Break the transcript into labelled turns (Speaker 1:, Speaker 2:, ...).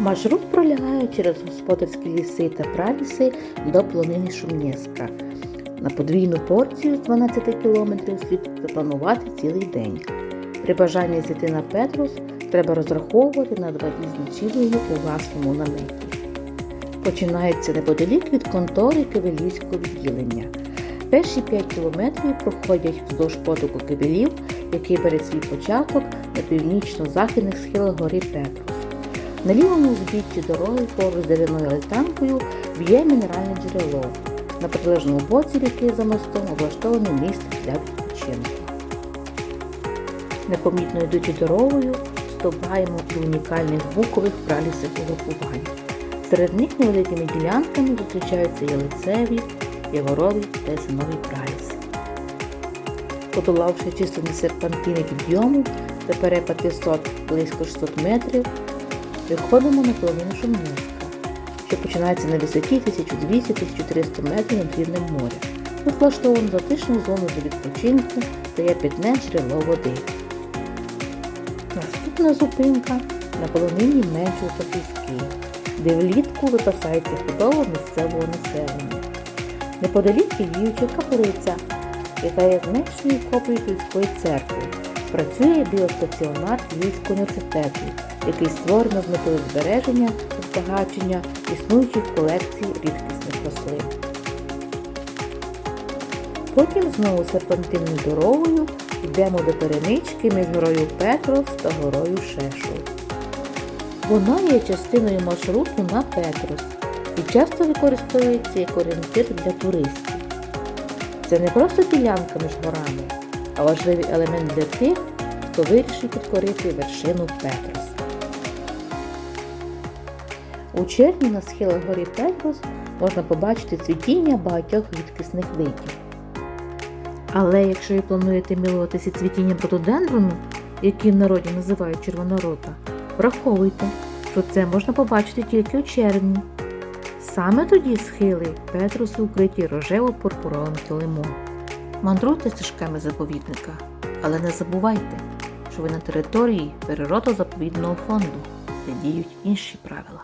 Speaker 1: Маршрут пролягає через господарські ліси та праліси до планини Шумнєска. На подвійну порцію з 12 кілометрів слід запланувати цілий день. При бажанні зійти на Петрус треба розраховувати на два дні з ночівлею у власному наметі. Починається неподалік від контори Кивелівського відділення. Перші 5 кілометрів проходять вздовж потоку Кивелів, який бере свій початок на північно-західних схилах гори Петрус. На лівому збіччі дороги поруч з деревною альтанкою б'є мінеральне джерело. На протилежному боці ріки за мостом облаштоване місце для відпочинку. Непомітно йдучи дорогою, стовбаємо і унікальних букових пралісів угрупувань. Серед них невеликими ділянками зустрічаються ялицеві, яворові та ясинові праліси. Подолавши численні серпантини підйому та перепад висот близько 600 метрів, виходимо на половину Шумницька, що починається на висоті 1200-1300 метрів над рівнем моря. Тут влаштовано затишну зону для відпочинку та є питне джерело води. Наступна зупинка на полонині меншого Піски, де влітку випасається худоба місцевого населення. Неподалік діюча каплиця, яка є значною копією Київської церкви. Працює біостаціонар Львівського університету, який створено з метою збереження та збагачення існуючих колекцій рідкісних рослин. Потім знову серпантинною дорогою йдемо до перемички між горою Петрос та горою Шешов. Вона є частиною маршруту на Петрос і часто використовується як орієнтир для туристів. Це не просто ділянка між горами, а важливий елемент для тих, хто вирішив підкорити вершину Петрос. У червні на схилах горі Петрос можна побачити цвітіння багатьох рідкісних видів. Але якщо ви плануєте милуватися цвітінням протодендрону, який в народі називають червонорота, враховуйте, що це можна побачити тільки у червні. Саме тоді схили Петрусу укриті рожево-пурпуровим килимом. Мандруйте стежками заповідника, але не забувайте, що ви на території природо-заповідного фонду, де діють інші правила.